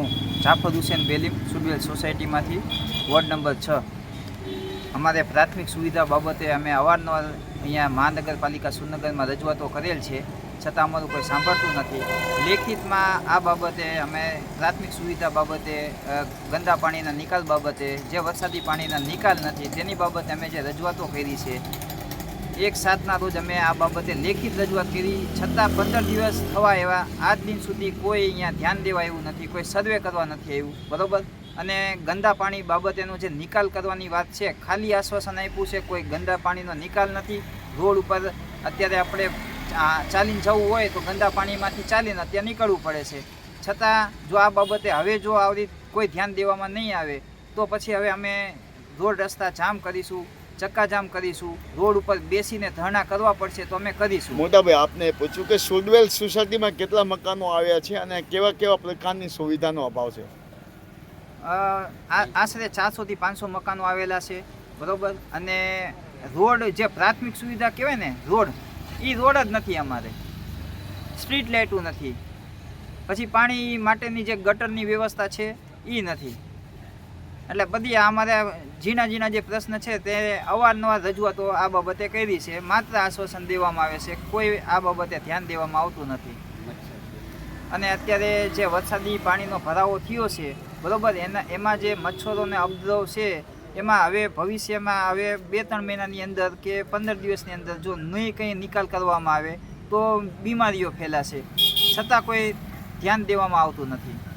હું જાફર હુસેન બેલીમ સુબેલ સોસાયટીમાંથી ward number છ. અમારે પ્રાથમિક સુવિધા બાબતે અમે અવારનવાર અહીંયા મહાનગરપાલિકા સુરનગરમાં રજૂઆતો કરેલ છે, છતાં અમારું કોઈ સાંભળતું નથી. લેખિતમાં આ બાબતે અમે પ્રાથમિક સુવિધા બાબતે ગંદા પાણીના નિકાલ બાબતે, જે વરસાદી પાણીના નિકાલ નથી, તેની બાબતે અમે જે રજૂઆતો કરી છે એક સાતના રોજ અમે આ બાબતે લેખિત રજૂઆત કરી. છતાં પંદર દિવસ થવા એવા આજ દિન સુધી કોઈ અહીંયા ધ્યાન દેવા એવું નથી, કોઈ સર્વે કરવા નથી આવ્યું. બરાબર? અને ગંદા પાણી બાબતેનો જે નિકાલ કરવાની વાત છે, ખાલી આશ્વાસન આપ્યું છે, કોઈ ગંદા પાણીનો નિકાલ નથી. રોડ ઉપર અત્યારે આપણે ચાલીને જવું હોય તો ગંદા પાણીમાંથી ચાલીને અત્યારે નીકળવું પડે છે. છતાં જો આ બાબતે હવે જો આવી કોઈ ધ્યાન દેવામાં નહીં આવે, તો પછી હવે અમે રોડ રસ્તા જામ કરીશું. ચક્કાજામ કરીશું. રોડ ઉપર બેસીને ધરણા કરવા પડશે તો અમે કરીશું. મોટાભાઈ આપને પૂછ્યું કે સુડવેલ સોસાયટીમાં કેટલા મકાનો આવ્યા છે અને કેવા કેવા પ્રકારની સુવિધાનો અભાવ છે? આ- આશરે ચારસોથી પાંચસો મકાનો આવેલા છે બરોબર? અને રોડ જે પ્રાથમિક સુવિધા કહેવાય ને રોડ એ રોડ જ નથી અમારે. સ્ટ્રીટ લાઇટું નથી. પછી પાણી માટેની જે ગટરની વ્યવસ્થા છે એ નથી. એટલે બધી અમારા ઝીણા ઝીણા જે પ્રશ્ન છે તે અવારનવાર રજૂઆતો આ બાબતે કરી છે. માત્ર આશ્વાસન દેવામાં આવે છે. કોઈ આ બાબતે ધ્યાન દેવામાં આવતું નથી. અને અત્યારે જે વરસાદી પાણીનો ભરાવો થયો છે, બરોબર, એના, એમાં જે મચ્છરોને ઉપદ્રવ છે, એમાં હવે ભવિષ્યમાં હવે બે ત્રણ મહિનાની અંદર કે પંદર દિવસની અંદર જો નહીં કંઈ નિકાલ કરવામાં આવે, તો બીમારીઓ ફેલાશે. છતાં કોઈ ધ્યાન દેવામાં આવતું નથી.